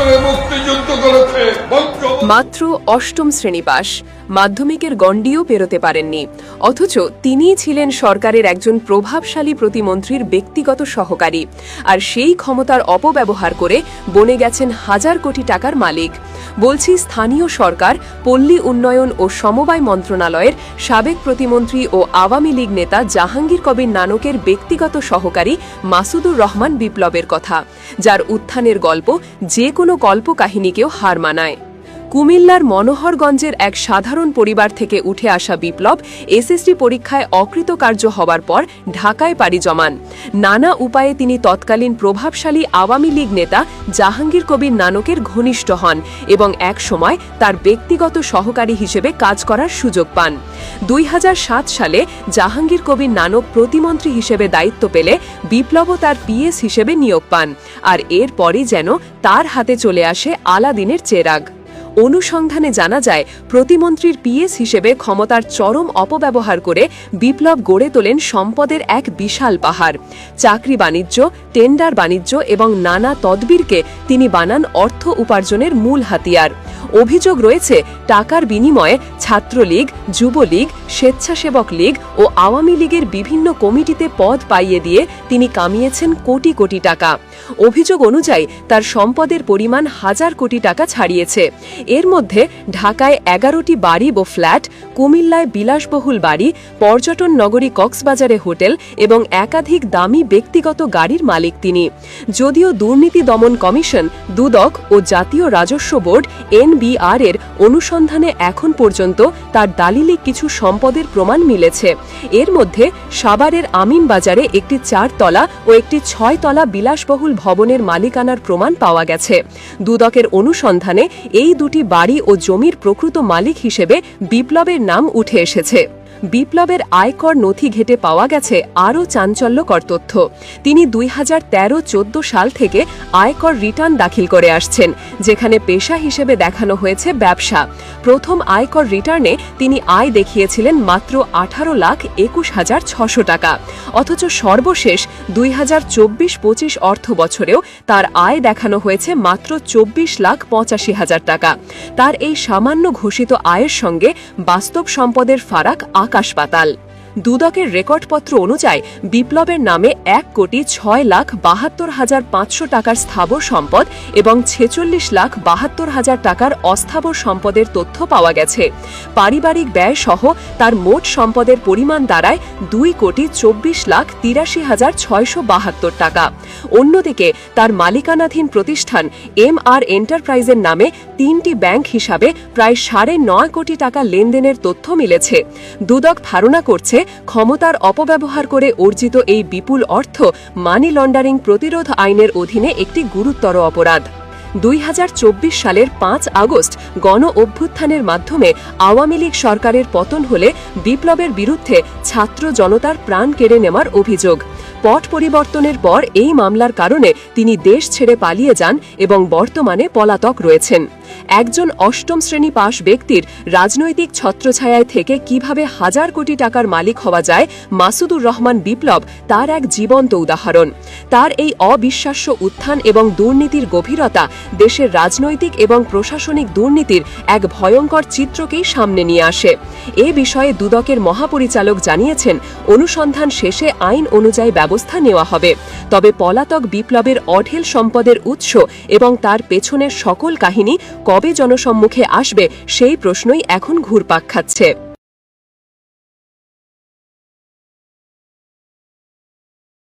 করে মুক্তিযুদ্ধ মাত্র অষ্টম শ্রেণি পাস মাধ্যমিকের গণ্ডিও পেরোতে পারেননি। অথচ তিনিই ছিলেন সরকারের একজন প্রভাবশালী প্রতিমন্ত্রীর ব্যক্তিগত সহকারী। আর সেই ক্ষমতার অপব্যবহার করে বনে গেছেন হাজার কোটি টাকার মালিক। বলছি স্থানীয় সরকার, পল্লী উন্নয়ন ও সমবায় মন্ত্রণালয়ের সাবেক প্রতিমন্ত্রী ও আওয়ামী লীগ নেতা জাহাঙ্গীর কবির নানকের ব্যক্তিগত সহকারী মাসুদুর রহমান বিপ্লবের কথা, যার উত্থানের গল্প যে কোনো কল্পকাহিনীকেও হার মানায়। কুমিল্লার মনোহরগঞ্জের এক সাধারণ পরিবার থেকে উঠে আসা বিপ্লব এসএসসি পরীক্ষায় অকৃতকার্য হবার পর ঢাকায় পাড়ি জমান। নানা উপায়ে তিনি তৎকালীন প্রভাবশালী আওয়ামী লীগ নেতা জাহাঙ্গীর কবির নানকের ঘনিষ্ঠ হন এবং এক সময় তার ব্যক্তিগত সহকারী হিসেবে কাজ করার সুযোগ পান। দুই হাজার সাত সালে জাহাঙ্গীর কবির নানক প্রতিমন্ত্রী হিসেবে দায়িত্ব পেলে বিপ্লবও তার পিএস হিসেবে নিয়োগ পান, আর এরপরই যেন তার হাতে চলে আসে আলাদিনের চেরাগ। অনুসন্ধানে জানা যায়, প্রতিমন্ত্রীর পিএস হিসেবে ক্ষমতার চরম অপব্যবহার করে বিপ্লব গড়ে তোলেন সম্পদের এক বিশাল পাহাড়। চাকরি বাণিজ্য, টেন্ডার বাণিজ্য এবং নানা তদবিরকে তিনি বানান অর্থ উপার্জনের মূল হাতিয়ার। অভিযোগ রয়েছে, টাকার বিনিময়ে ছাত্রলীগ, যুবলীগ, স্বেচ্ছাসেবক লীগ ও আওয়ামী লীগের বিভিন্ন কমিটিতে পদ পাইয়ে দিয়ে তিনি কামিয়েছেন কোটি কোটি টাকা। অভিযোগ অনুযায়ী তার সম্পদের পরিমাণ হাজার কোটি টাকা ছাড়িয়েছে। এর মধ্যে ঢাকায় এগারোটি বাড়ি ও ফ্ল্যাট, কুমিল্লায় বিলাসবহুল বাড়ি, পর্যটন নগরী কক্সবাজারে হোটেল এবং একাধিক দামি ব্যক্তিগত গাড়ির মালিক তিনি। যদিও দুর্নীতি দমন কমিশন, দুদক ও জাতীয় রাজস্ব বোর্ড এনবিআর এর অনুসন্ধানে এখন পর্যন্ত তার দালিলিক কিছু সম্পদের প্রমাণ মিলেছে। এর মধ্যে সাভারের আমিন বাজারে একটি চারতলা ও একটি ছয়তলা বিলাসবহুল ভবনের মালিকানার প্রমাণ পাওয়া গেছে। দুদকের অনুসন্ধানে এই দুটি বাড়ি ও জমির প্রকৃত মালিক হিসেবে বিপ্লবের নাম উঠে এসেছে। বিপ্লবের আয়কর নথি ঘেটে পাওয়া গেছে আরও চাঞ্চল্যকর তথ্য। তিনি দুই হাজার তেরো চোদ্দ সাল থেকে আয়কর রিটার্ন দাখিল করে আসছেন, যেখানে পেশা হিসেবে দেখানো হয়েছে ব্যবসা। প্রথম আয়কর রিটার্নে তিনি আয় দেখিয়েছিলেন মাত্র আঠারো লাখ একুশ হাজার ছশো টাকা। অথচ সর্বশেষ দুই হাজার চব্বিশ পঁচিশ অর্থ বছরেও তার আয় দেখানো হয়েছে মাত্র চব্বিশ লাখ পঁচাশি হাজার টাকা। তার এই সামান্য ঘোষিত আয়ের সঙ্গে বাস্তব সম্পদের ফারাক আকাশ পাতাল। দুদকের রেকর্ডপত্র অনুযায়ী বিপ্লবের নামে এক কোটি ছয় লাখ বাহাত্তর হাজার পাঁচশো টাকার স্থাবর সম্পদ এবং ছেচল্লিশ লাখ বাহাত্তর হাজার টাকার অস্থাবর সম্পদের তথ্য পাওয়া গেছে। পারিবারিক ব্যয় সহ তার মোট সম্পদের পরিমাণ দাঁড়ায় দুই কোটি চব্বিশ লাখ তিরাশি হাজার ছয়শো বাহাত্তর টাকা। অন্যদিকে তার মালিকানাধীন প্রতিষ্ঠান এম আর এন্টারপ্রাইজের নামে তিনটি ব্যাংক হিসাবে প্রায় সাড়ে নয় কোটি টাকা লেনদেনের তথ্য মিলেছে। দুদক ধারণা করছে ক্ষমতার অপব্যবহার করে অর্জিত এই বিপুল অর্থ মানি লন্ডারিং প্রতিরোধ আইনের অধীনে একটি গুরুতর অপরাধ। দুই হাজার চব্বিশ সালের পাঁচ আগস্ট গণ অভ্যুত্থানের মাধ্যমে আওয়ামী লীগ সরকারের পতন হলে বিপ্লবের বিরুদ্ধে ছাত্র জনতার প্রাণ কেড়ে নেওয়ার অভিযোগ। পট পরিবর্তনের পর এই মামলার কারণে তিনি দেশ ছেড়ে পালিয়ে যান এবং বর্তমানে পলাতক রয়েছেন। একজন অষ্টম শ্রেণি পাশ ব্যক্তির রাজনৈতিক ছত্রছায়ায় থেকে কীভাবে হাজার কোটি টাকার মালিক হওয়া যায় মাসুদুর রহমান বিপ্লব তার এক জীবন্ত উদাহরণ। তার এই অবিশ্বাস্য উত্থান এবং দুর্নীতির গভীরতা দেশের রাজনৈতিক এবং প্রশাসনিক দুর্নীতির এক ভয়ঙ্কর চিত্রকেই সামনে নিয়ে আসে। এ বিষয়ে দুদকের মহাপরিচালক জানিয়েছেন, অনুসন্ধান শেষে আইন অনুযায়ী ব্যবস্থা নেওয়া হবে। তবে পলাতক বিপ্লবের অঢেল সম্পদের উৎস এবং তার পেছনের সকল কাহিনী কবে জনসম্মুখে আসবে সেই প্রশ্নই এখন ঘুরপাক খাচ্ছে।